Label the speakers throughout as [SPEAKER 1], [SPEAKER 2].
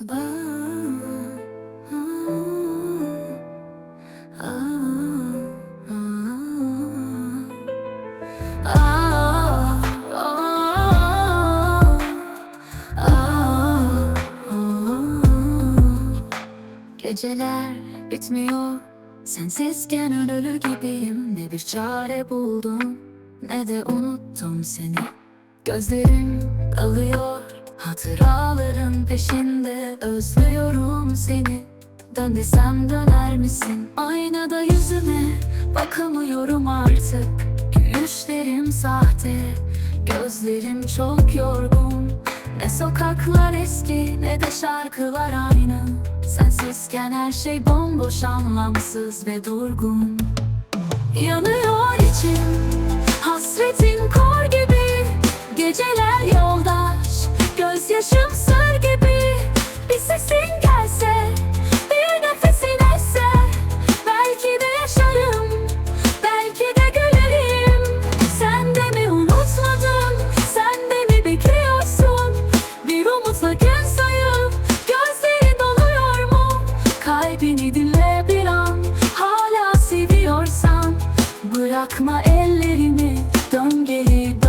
[SPEAKER 1] Geceler bitmiyor. Sensizken ölür gibiyim. Ne bir çare buldum Ne de unuttum seni. Gözlerim kalıyor Hatıraların peşinde Özlüyorum seni. Dön desem döner misin? Aynada yüzüme Bakamıyorum artık. Gülüşlerim sahte Gözlerim çok yorgun. Ne sokaklar eski Ne de şarkılar aynı. Sensizken her şey bomboş anlamsız ve durgun. Yanıyor Sır gibi Bir sesin gelse Bir nefesin esse Belki de yaşarım Belki de gülerim. Sen de mi Sen de bekliyorsun? Bir umutla gün sayıp Gözlerin doluyor Kalbini dinle bir an Hala seviyorsan. Bırakma ellerimi Dön geri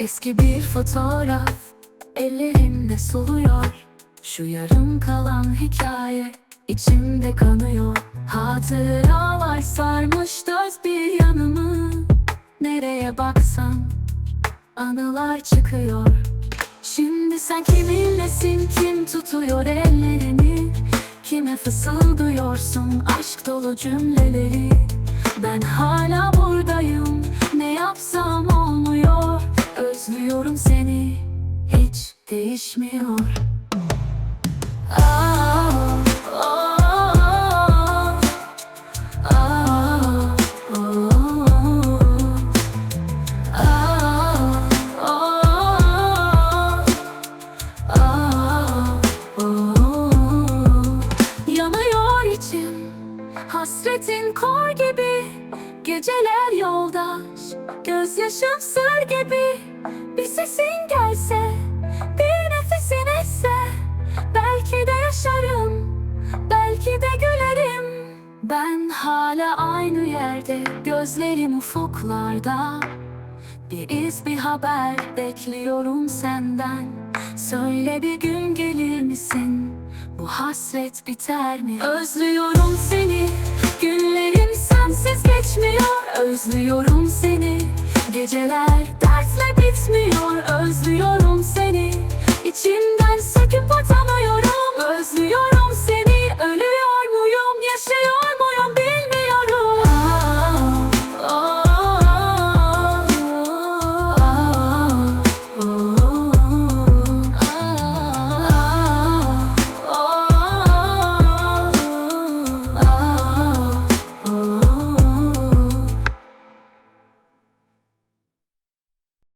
[SPEAKER 1] Eski bir fotoğraf Ellerimde soluyor. Şu yarım kalan hikaye içimde kanıyor. Hatıralar sarmış dört bir yanımı. Nereye baksam anılar çıkıyor. Şimdi sen kiminlesin kim tutuyor ellerini? Kime fısıldıyorsun aşk dolu cümleleri? Ben hala buradayım ne yapsam olmuyor Hasretin kor gibi Geceler yoldaş Gözyaşım sır gibi. Bir sesin gelse Bir nefesin esse Belki de yaşarım Belki de gülerim. Ben hala aynı yerde Gözlerim ufuklarda. Bir iz bir haber bekliyorum senden. Söyle bir gün gelir misin? Bu hasret biter mi? Özlüyorum seni. Günlerim sensiz geçmiyor. Özlüyorum seni. Geceler dertle bitmiyor. Özlüyorum seni. İçimden söküp